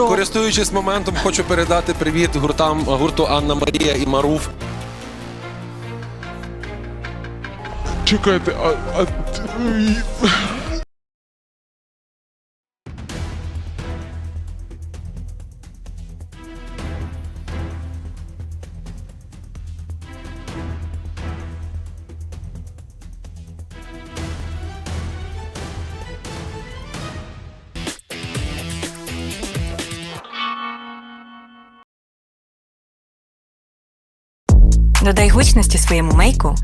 що? користуючись моментом, хочу передати привіт гуртам гурту Анна Марія і Маруф. Чекайте, а. а... Додай гучності своєму мейку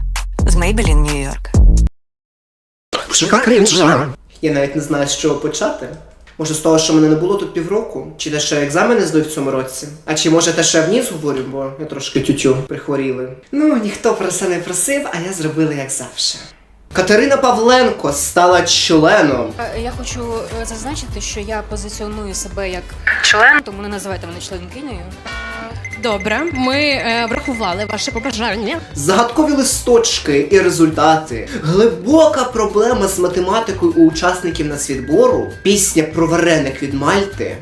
з Maybelline New York. Я навіть не знаю, з чого почати. Може, з того, що мене не було тут півроку, чи те, що екзамени здаю в цьому році. А чи може те, що я вніс говорю, бо я трошки тютю прихворіли. Ну, ніхто про це не просив, а я зробила як завжди. Катерина Павленко стала членом. Е, Я хочу е, зазначити, що я позиціоную себе як член, тому не називайте мене членкинею. Добре, ми е, врахували ваше побажання. Загадкові листочки і результати, глибока проблема з математикою у учасників нацвідбору, пісня про вареник від Мальти.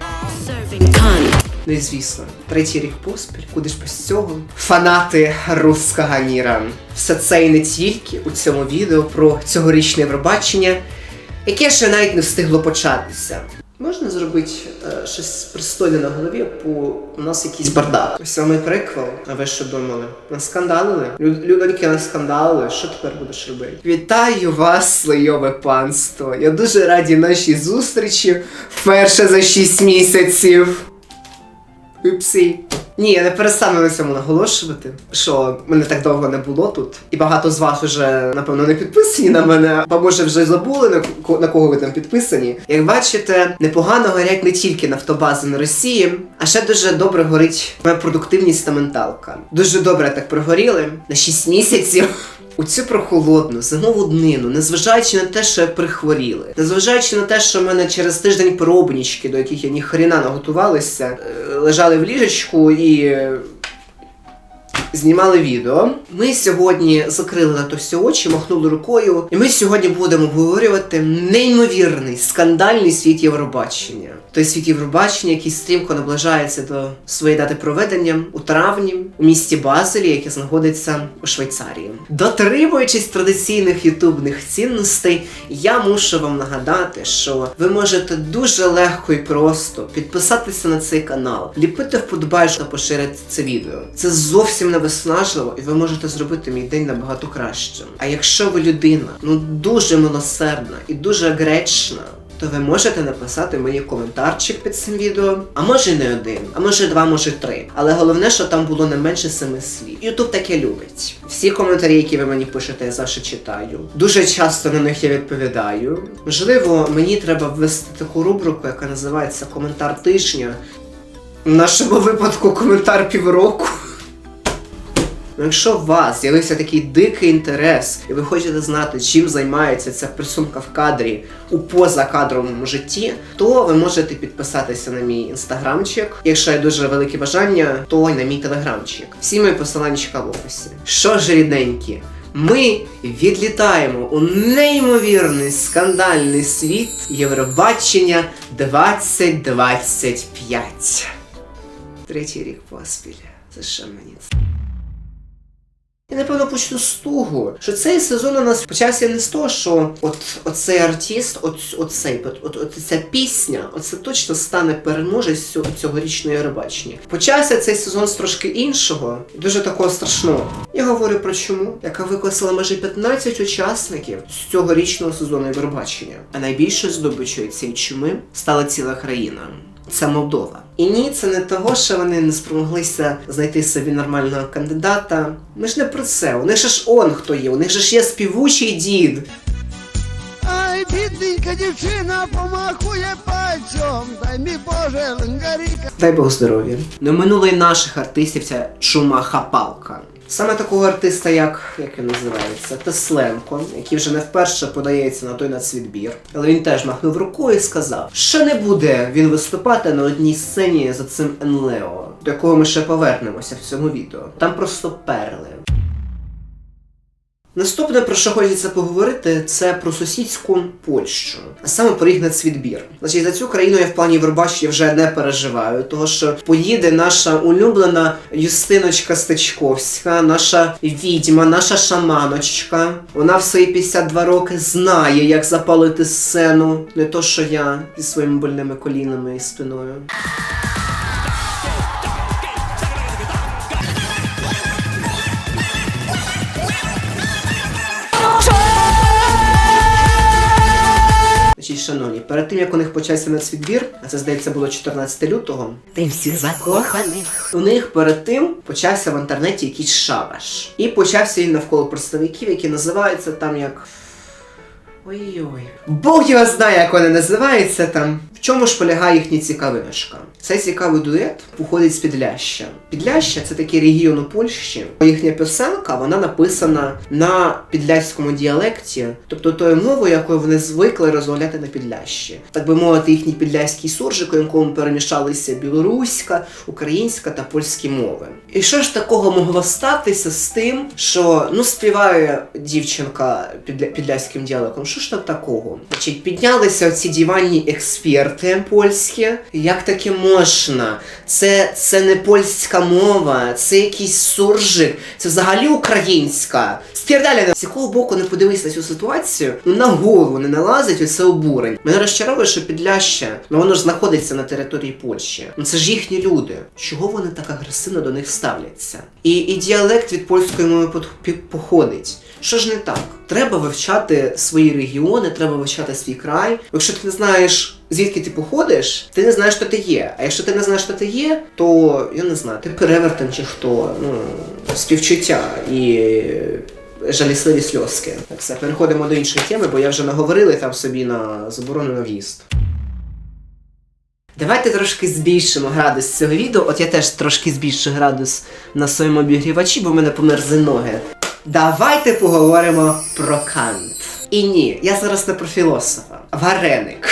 Ну звісно, третій рік поспіль, куди ж без цього? Фанати русского міра. Все це і не тільки у цьому відео про цьогорічне Євробачення, яке ще навіть не встигло початися. Можна зробити е, щось пристойне на голові, бо у нас якийсь бардак. Ось самий приквел. А ви що думали? Наскандалили? Лю- Людоньки наскандалили. Що тепер будеш робити? Вітаю вас, слойове панство. Я дуже раді нашій зустрічі вперше за 6 місяців. Упсі. Ні, я не перестану на цьому наголошувати, що мене так довго не було тут. І багато з вас вже, напевно, не підписані на мене, або може вже забули на, на кого ви там підписані. Як бачите, непогано горять не тільки нафтобази на Росії, а ще дуже добре горить моя продуктивність та менталка. Дуже добре так прогоріли на 6 місяців. У цю прохолодну зимову днину, незважаючи на те, що я прихворіли, незважаючи на те, що в мене через тиждень пробнічки, до яких я ніхрена наготувалася, е, лежали в ліжечку е, знімали відео. Ми сьогодні закрили на то всі очі, махнули рукою, і ми сьогодні будемо обговорювати неймовірний скандальний світ Євробачення. Той світ Євробачення, який стрімко наближається до своєї дати проведення у травні у місті Базелі, яке знаходиться у Швейцарії. Дотримуючись традиційних ютубних цінностей, я мушу вам нагадати, що ви можете дуже легко і просто підписатися на цей канал, ліпити вподобайку та поширити це відео. Це зовсім не виснажливо, і ви можете зробити мій день набагато кращим. А якщо ви людина, ну дуже милосердна і дуже гречна, то ви можете написати мені коментарчик під цим відео, а може не один, а може два, може три. Але головне, що там було не менше семи слів. Ютуб таке любить. Всі коментарі, які ви мені пишете, я завжди читаю. Дуже часто на них я відповідаю. Можливо, мені треба ввести таку рубрику, яка називається Коментар тижня. В нашому випадку коментар півроку. Ну, якщо у вас з'явився такий дикий інтерес, і ви хочете знати, чим займається ця присумка в кадрі у позакадровому житті, то ви можете підписатися на мій інстаграмчик. Якщо є дуже велике бажання, то й на мій телеграмчик. Всі мої посиланчика в описі. Що ж, рідненькі, ми відлітаємо у неймовірний скандальний світ Євробачення 2025. Третій рік поспіль. Це що мені? Я напевно почну з того, що цей сезон у нас почався не з того, що от оцей артист, от, оцей, от, от, ця пісня, оце точно стане переможець цього, цьогорічної Євробачення. Почався цей сезон з трошки іншого, дуже такого страшного. Я говорю про чому, яка викласила майже 15 учасників з цьогорічного сезону Євробачення. А найбільшою здобичою цієї чуми стала ціла країна. Це Молдова. І ні, це не того, що вони не спромоглися знайти собі нормального кандидата. Ми ж не про це. У них же ж он хто є, у них же ж є співучий дід. Ай, бідненька дівчина помахує пальцем, дай мій Боже, ленгаріка. Дай Бог здоров'я. Не минуло й наших артистів ця чума хапалка. Саме такого артиста, як, як він називається, Тесленко, який вже не вперше подається на той нацвідбір. Але він теж махнув рукою і сказав, що не буде він виступати на одній сцені за цим Енлео, до якого ми ще повернемося в цьому відео. Там просто перли. Наступне, про що хочеться поговорити, це про сусідську Польщу, а саме про їх нацвідбір. Значить, за цю країну я в плані Євробачення вже не переживаю, того що поїде наша улюблена Юстиночка Стечковська, наша відьма, наша шаманочка. Вона в свої 52 роки знає, як запалити сцену, не то що я зі своїми больними колінами і спиною. Перед тим як у них почався нацвідбір, а це здається було 14 лютого. Ти всіх закоханих. У них перед тим почався в інтернеті якийсь шабаш. І почався він навколо представників, які називаються там як. Ой-ой. Бог його знає, як вони називаються там. В чому ж полягає їхня цікавиночка? Цей цікавий дует походить з Підляща. Підляща це такий регіон у Польщі. Їхня пісенка вона написана на підляському діалекті, тобто тою мовою, якою вони звикли розмовляти на Підлящі. Так би мовити, їхній підляський суржик, у якому перемішалися білоруська, українська та польські мови. І що ж такого могло статися з тим, що ну співає дівчинка підля... підляським діалектом? Що ж там такого? Значить, піднялися оці диванні експерти польські. Як таке можна? Це, це не польська мова, це якийсь суржик, це взагалі українська. Спірдаля, з якого боку не подивись на цю ситуацію, ну на голову не налазить оце обурень. Мене розчаровує, що Підляща, ну воно ж знаходиться на території Польщі. Ну це ж їхні люди. Чого вони так агресивно до них ставляться? І, і діалект від польської мови походить. Що ж не так? Треба вивчати свої регіони, треба вивчати свій край. Якщо ти не знаєш, звідки ти походиш, ти не знаєш, хто ти є. А якщо ти не знаєш, хто ти є, то я не знаю, ти перевертень чи хто, ну, співчуття і жалісливі сльозки. Так все, переходимо до іншої теми, бо я вже наговорили там собі на заборону на в'їзд. Давайте трошки збільшимо градус цього відео. От я теж трошки збільшу градус на своєму обігрівачі, бо в мене померзли ноги. Давайте поговоримо про Кант. І ні, я зараз не про філософа. Вареник.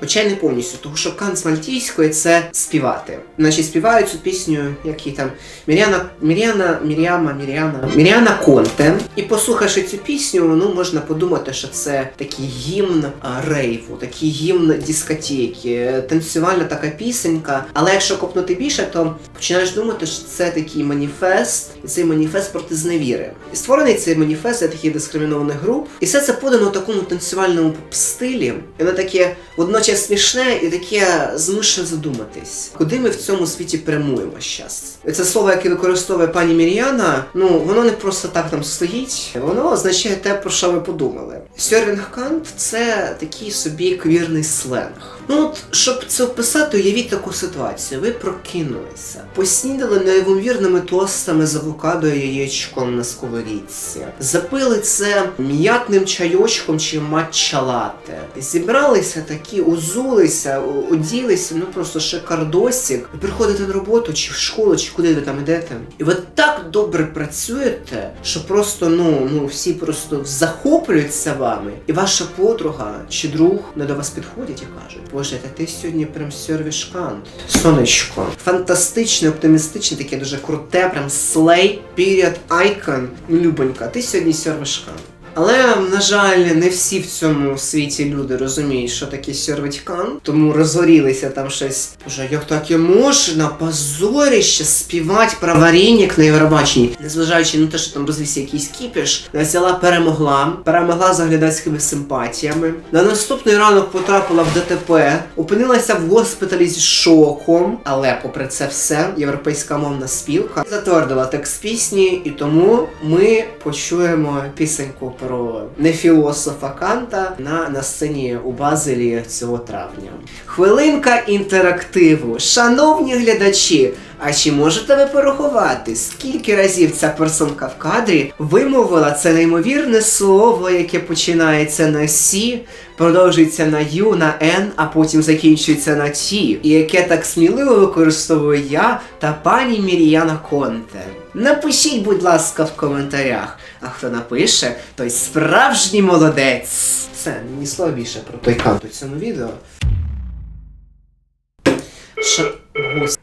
Хоча не повністю, тому що Кант з мальтійської це співати. Значить, співають цю пісню, як її там Мір'яна, Мір'яна, Мір'яма, Мір'яна, Мір'яна Конте. І послухавши цю пісню, ну можна подумати, що це такий гімн рейву, такий гімн дискотеки, танцювальна така пісенька. Але якщо копнути більше, то починаєш думати, що це такий маніфест, і цей маніфест проти зневіри. І створений цей маніфест для таких дискримінованих груп. І все це подано в такому танцювальному стилі. І воно таке водночас смішне і таке змушує задуматись, куди ми в цьому світі прямуємо зараз. Це слово, яке використовує пані Мір'яна, ну воно не просто так там стоїть, воно означає те, про що ви подумали. Сьорвінг Кант це такий собі квірний сленг. Ну от, щоб це описати, уявіть таку ситуацію. Ви прокинулися, поснідали неймовірними тостами з авокадо і яєчком на сковорідці, запили це м'ятним чайочком чи матча лате. Зібралися такі, узулися, оділися, ну просто шикардосік. Ви приходите на роботу, чи в школу, чи куди ви там йдете. І ви так добре працюєте, що просто ну, ну всі просто захоплюються вами. І ваша подруга чи друг не до вас підходять і кажуть, Боже, та ти сьогодні прям сервішкант. Сонечко. Фантастичне, оптимістичне, таке дуже круте, прям слей, period, icon. Любонька, ти сьогодні сервішкант. Але, на жаль, не всі в цьому світі люди розуміють, що таке сьорватькан, тому розгорілися там щось. Боже, як таке можна позоріще співати про варенік на Євробаченні? Незважаючи на те, що там розвівся якийсь кіпіш, взяла перемогла, перемогла за глядацькими симпатіями. На наступний ранок потрапила в ДТП, опинилася в госпіталі зі шоком, але попри це все, європейська мовна спілка затвердила текст пісні, і тому ми почуємо пісеньку про нефілософа Канта на, на сцені у Базелі цього травня. Хвилинка інтерактиву. Шановні глядачі, а чи можете ви порахувати, скільки разів ця персонка в кадрі вимовила це неймовірне слово, яке починається на Сі, продовжується на Ю, на Н, а потім закінчується на Ті, і яке так сміливо використовую я та пані Мір'яна Конте. Напишіть, будь ласка, в коментарях. А хто напише, той справжній молодець. Все, ні слова більше про той кант у цьому відео.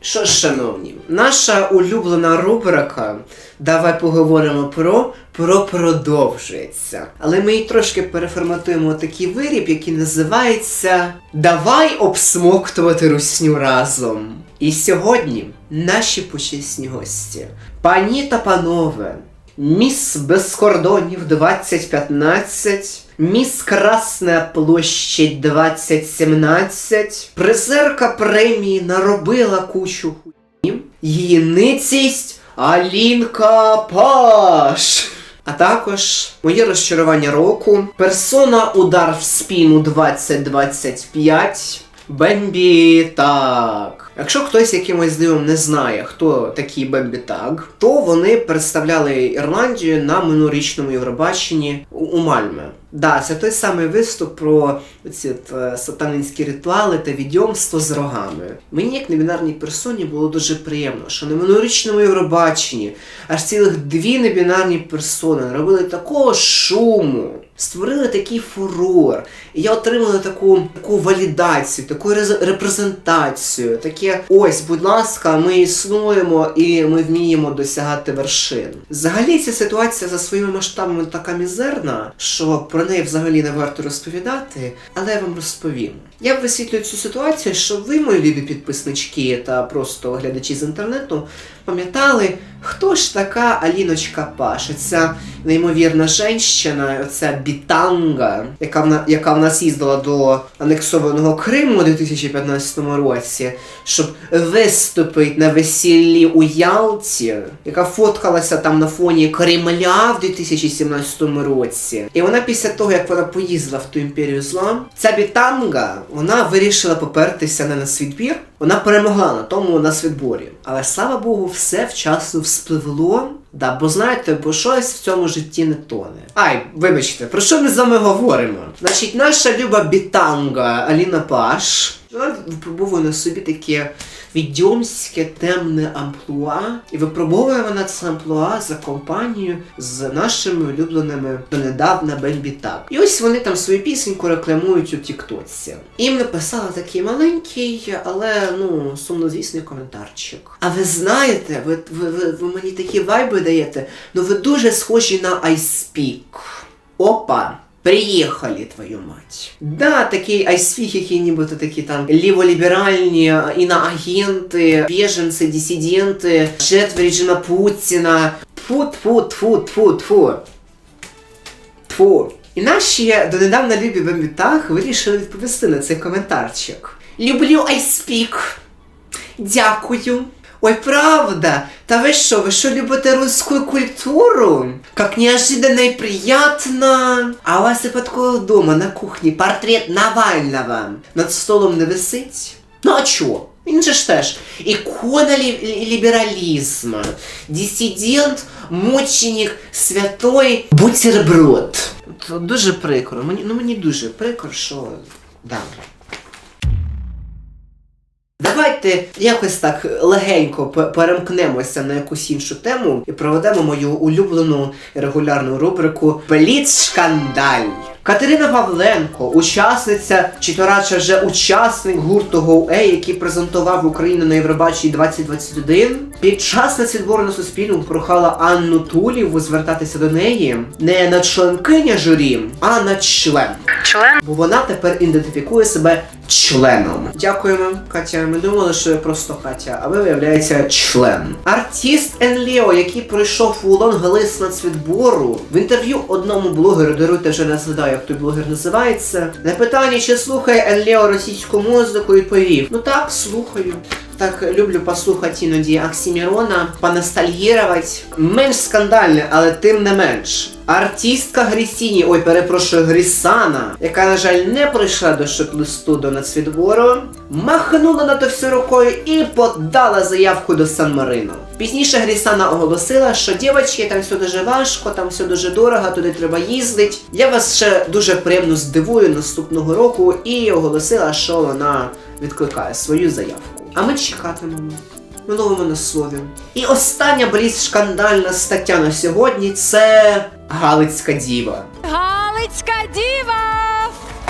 Що ж, шановні, наша улюблена рубрика Давай поговоримо про про продовжується. Але ми її трошки переформатуємо такий виріб, який називається Давай обсмоктувати русню разом. І сьогодні наші почесні гості, пані та панове, Міс без кордонів 2015, Міс Красна площадь 2017, призерка премії наробила кучу хуйні, її ницість Алінка Паш. А також моє розчарування року, персона удар в спину 2025. Бембі Так. Якщо хтось якимось дивом не знає, хто такі Бембі Так, то вони представляли Ірландію на минулорічному Євробаченні у, у Мальме. Да, це той самий виступ про ці е, сатанинські ритуали та відьомство з рогами. Мені, як небінарній персоні, було дуже приємно, що на минулорічному Євробаченні аж цілих дві небінарні персони робили такого шуму, створили такий фурор. І я отримала таку, таку валідацію, таку рез- репрезентацію, таке ось, будь ласка, ми існуємо і ми вміємо досягати вершин. Взагалі ця ситуація за своїми масштабами така мізерна, що про неї взагалі не варто розповідати, але я вам розповім. Я висвітлюю цю ситуацію, щоб ви, мої любі підписнички та просто глядачі з інтернету, пам'ятали, хто ж така Аліночка Паша, ця неймовірна женщина, оця бітанга, яка в, яка в нас їздила до анексованого Криму у 2015 році, щоб виступити на весіллі у Ялті, яка фоткалася там на фоні Кремля в 2017 році. І вона після того, як вона поїздила в ту імперію зла, ця бітанга, вона вирішила попертися не на світбір, вона перемогла на тому на світборі. Але слава Богу, все вчасно вспливло. Да, бо знаєте, бо щось в цьому житті не тоне. Ай, вибачте, про що ми з вами говоримо? Значить, наша люба бітанга Аліна Паш. Вона випробовує на собі таке відьомське темне амплуа, і випробовує вона це амплуа за компанію з нашими улюбленими донедавна Бенбі Так. І ось вони там свою пісеньку рекламують у Тіктоці. Їм написала такий маленький, але ну сумнозвісний коментарчик. А ви знаєте, ви, ви, ви, ви мені такі вайби даєте, ну ви дуже схожі на I Speak. Опа! Приїхали, твою мать. Да, такий айсфіг, які нібито такі там ліволіберальні іноагенти, біженці, дисиденти, жертви режима Путіна. Тфу, тфу, тфу, тфу, тфу. Тфу. І наші донедавна любі бамбітах вирішили відповісти на цей коментарчик. Люблю айспік. Дякую. Ой, правда? Та ви що, ви що любите русскую культуру? Как неожиданно и приятно. А у вас випадково вдома на кухні портрет Навального над столом не висить? Ну а чо? Він же ж теж ікона лі- лі- лібералізму, дисидент, мученик, святой бутерброд. Це дуже прикро. Мені, ну мені дуже прикро, що. Да. Давайте якось так легенько пе- перемкнемося на якусь іншу тему і проведемо мою улюблену регулярну рубрику Пліц шкандаль. Катерина Павленко, учасниця, чи то радше вже учасник гурту GoA, який презентував Україну на Євробачі 2021, під час нацвідбору на Суспільному прохала Анну Туліву звертатися до неї не на членкиня журі, а на член. Член Бо вона тепер ідентифікує себе членом. Дякуємо, Катя. Ми думали, що я просто Катя, а ви виявляється член. Артист Енліо, який пройшов у лонг-лист нацвідбору, в інтерв'ю одному блогеру, даруйте вже не згадаю, як той блогер називається. На питання, чи слухає Енліо російську музику, відповів: Ну так, слухаю. Так люблю послухати іноді Оксімірона, поностальгірувати. Менш скандальне, але тим не менш. Артистка Грісіні, ой, перепрошую, Грісана, яка, на жаль, не прийшла до шот-листу до нацвідбору, махнула на то все рукою і подала заявку до Сан-Марино. Пізніше Грісана оголосила, що дівчатки, там все дуже важко, там все дуже дорого, туди треба їздити. Я вас ще дуже приємно здивую наступного року і оголосила, що вона відкликає свою заявку. А ми чекатимемо. Ми ловимо на слові. І остання бліз шкандальна стаття на сьогодні це Галицька діва. Галицька діва!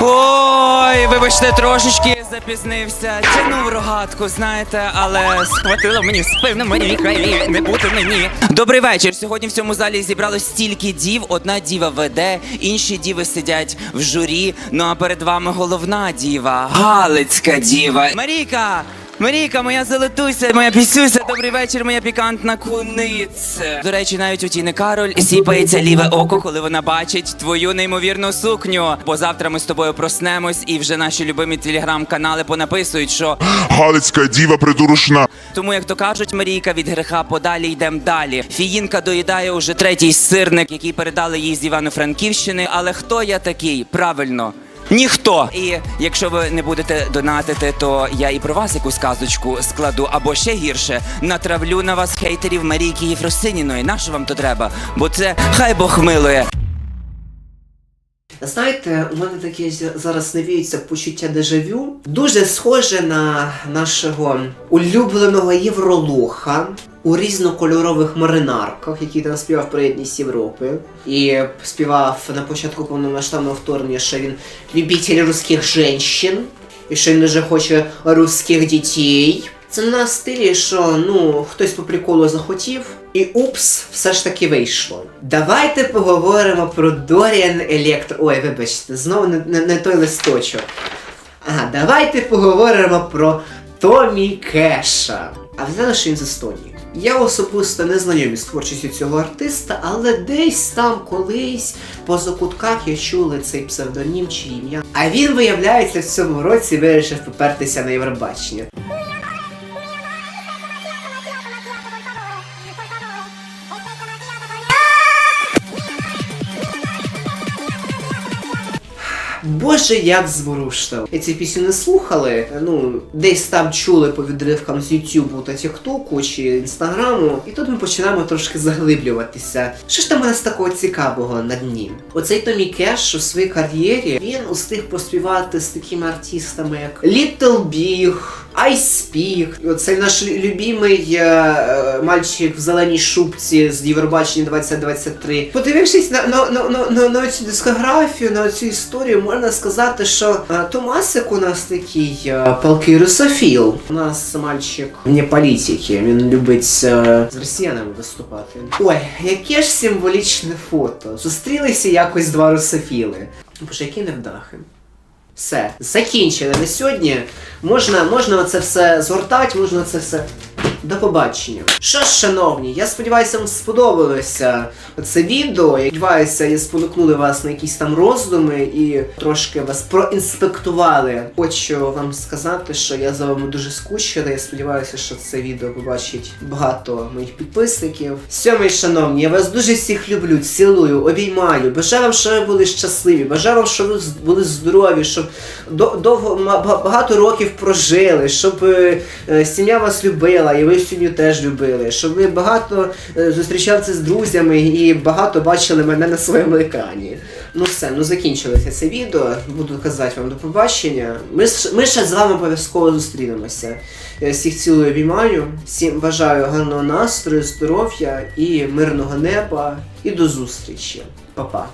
Ой, вибачте, трошечки запізнився. Тянув рогатку, знаєте, але схватило мені спину, мені хай не бути мені. Добрий вечір. Сьогодні в цьому залі зібралось стільки дів. Одна діва веде, інші діви сидять в журі. Ну а перед вами головна діва, Галицька діва. Марійка! Марійка, моя золотуся, моя пісюся, добрий вечір, моя пікантна куниця. До речі, навіть у Тіни Кароль сіпається ліве око, коли вона бачить твою неймовірну сукню. Бо завтра ми з тобою проснемось, і вже наші любимі телеграм-канали понаписують, що Галицька діва придурушна. тому, як то кажуть, Марійка від греха подалі йдемо далі. Фіїнка доїдає уже третій сирник, який передали їй з Івано-Франківщини. Але хто я такий? Правильно. Ніхто. І якщо ви не будете донатити, то я і про вас якусь казочку складу, або ще гірше, натравлю на вас хейтерів Марійки Єфросиніної. Нащо вам то треба? Бо це хай Бог милує. Знаєте, у мене таке зараз навіється почуття дежавю. Дуже схоже на нашого улюбленого євролоха у різнокольорових маринарках, який там співав про єдність Європи. І співав на початку повномасштабного вторгнення, що він любитель русських жінчин, і що він дуже хоче русських дітей. Це на стилі, що ну хтось по приколу захотів, і упс, все ж таки вийшло. Давайте поговоримо про Доріан Електро. Ой, вибачте, знову не, не, не той листочок. Ага, давайте поговоримо про Томі Кеша. А ви знали, що він з Естонії? Я особисто не знайомі з творчістю цього артиста, але десь там колись по закутках я чули цей псевдонім чи ім'я. А він, виявляється, в цьому році вирішив попертися на Євробачення. Боже, як зворушливо. Я ці пісню не слухали. Ну, десь там чули по відривкам з Ютубу та Тіктоку чи Інстаграму. І тут ми починаємо трошки заглиблюватися. Що ж там у нас такого цікавого на дні? Оцей Томі Кеш у своїй кар'єрі він устиг поспівати з такими артистами, як Little Big, Ice Peak. І Оцей наш любимий е, е, мальчик в зеленій шубці з Євробачення 2023. Подивившись на, на, на, на, на, цю дискографію, на цю історію, можна сказати, що е, Томасик у нас такий палкий русофіл. У нас мальчик не політики, він любить з росіянами виступати. Ой, яке ж символічне фото. Зустрілися якось два русофіли. Боже, які невдахи. Все, закінчили на сьогодні. Можна, можна це все згортати, можна це все. До побачення. Що ж, шановні, я сподіваюся, вам сподобалося це відео. Я сподіваюся, я спонукнули вас на якісь там роздуми і трошки вас проінспектували. Хочу вам сказати, що я за вами дуже скучила. Я сподіваюся, що це відео побачить багато моїх підписників. Сьомий, шановні, я вас дуже всіх люблю, цілую, обіймаю. Бажаю вам, щоб ви були щасливі. Бажаю вам, щоб ви були здорові, щоб довго багато років прожили, щоб е, е, сім'я вас любила, і ви сім'ю теж любили, щоб ви багато е, зустрічалися з друзями і багато бачили мене на своєму екрані. Ну все, ну закінчилося це відео. Буду казати вам до побачення. Ми, ми ще з вами обов'язково зустрінемося. Я всіх цілую обіймаю. Всім бажаю гарного настрою, здоров'я і мирного неба. І до зустрічі. Па-па.